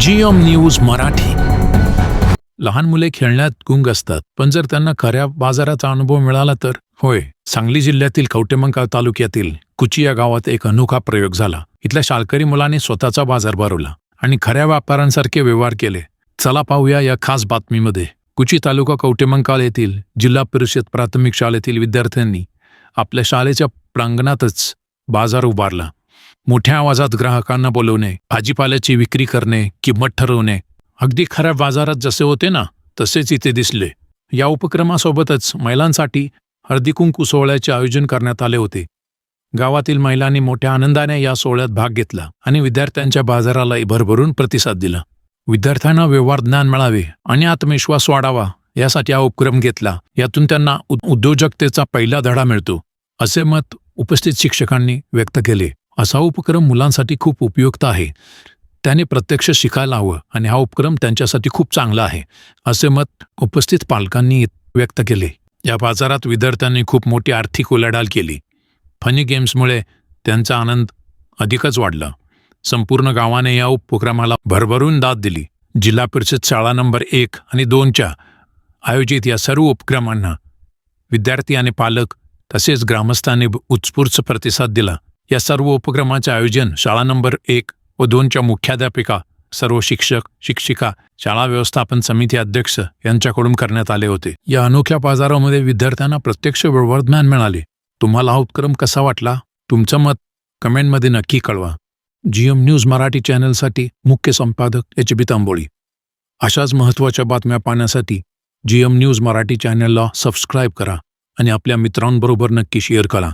GM news Marathi. लहान मुले खेळण्यात गुंग असतात पण जर त्यांना खऱ्या बाजाराचा अनुभव मिळाला तर? होय सांगली जिल्ह्यातील कवटेमंका तालुक्यातील कुची या गावात एक अनोखा प्रयोग झाला. इथल्या शाळकरी मुलांनी स्वतःचा बाजार भरवला आणि खऱ्या व्यापाऱ्यांसारखे व्यवहार केले. चला पाहूया या खास बातमीमध्ये. कुची तालुका कवटेमंकाळ येथील जिल्हा परिषद प्राथमिक शाळेतील विद्यार्थ्यांनी आपल्या शाळेच्या प्रांगणातच बाजार उभारला. मोठ्या आवाजात ग्राहकांना बोलवणे भाजीपाल्याची विक्री करणे किंमत ठरवणे. अगदी खऱ्या बाजारात जसे होते ना तसेच इथे दिसले. या उपक्रमासोबतच महिलांसाठी हळदीकुंकू सोहळ्याचे आयोजन करण्यात आले होते. गावातील महिलांनी मोठ्या आनंदाने या सोहळ्यात भाग घेतला आणि विद्यार्थ्यांच्या बाजारालाही भरभरून प्रतिसाद दिला. विद्यार्थ्यांना व्यवहार ज्ञान मिळावे आणि आत्मविश्वास वाढावा यासाठी हा उपक्रम घेतला. यातून त्यांना उ- उद्योजकतेचा पहिला धडा मिळतो असे मत उपस्थित शिक्षकांनी व्यक्त केले. असा उपक्रम मुलांसाठी खूप उपयुक्त आहे. त्याने प्रत्यक्ष शिकायला हवं आणि हा उपक्रम त्यांच्यासाठी खूप चांगला आहे असे मत उपस्थित पालकांनी व्यक्त केले. या बाजारात विद्यार्थ्यांनी खूप मोठी आर्थिक उलाढाल केली. फनी गेम्समुळे त्यांचा आनंद अधिकच वाढला. संपूर्ण गावाने या उपक्रमाला भरभरून दाद दिली. जिल्हा परिषद शाळा नंबर एक आणि दोनच्या आयोजित या सर्व उपक्रमांना विद्यार्थी आणि पालक तसेच ग्रामस्थांनी उत्स्फूर्त प्रतिसाद दिला. या सर्व उपक्रमाचे आयोजन शाळा नंबर एक व दोनच्या मुख्याध्यापिका सर्व शिक्षक शिक्षिका शाळा व्यवस्थापन समिती अध्यक्ष यांच्याकडून करण्यात आले होते. या अनोख्या बाजारामध्ये विद्यार्थ्यांना प्रत्यक्ष व्यवहार ज्ञान मिळाले. तुम्हाला हा उपक्रम कसा वाटला? तुमचं मत कमेंटमध्ये नक्की कळवा. जीएम न्यूज मराठी चॅनलसाठी मुख्य संपादक एच बी तांबोळी. अशाच महत्त्वाच्या बातम्या पाहण्यासाठी जीएम न्यूज मराठी चॅनलला सबस्क्राईब करा आणि आपल्या मित्रांबरोबर नक्की शेअर करा.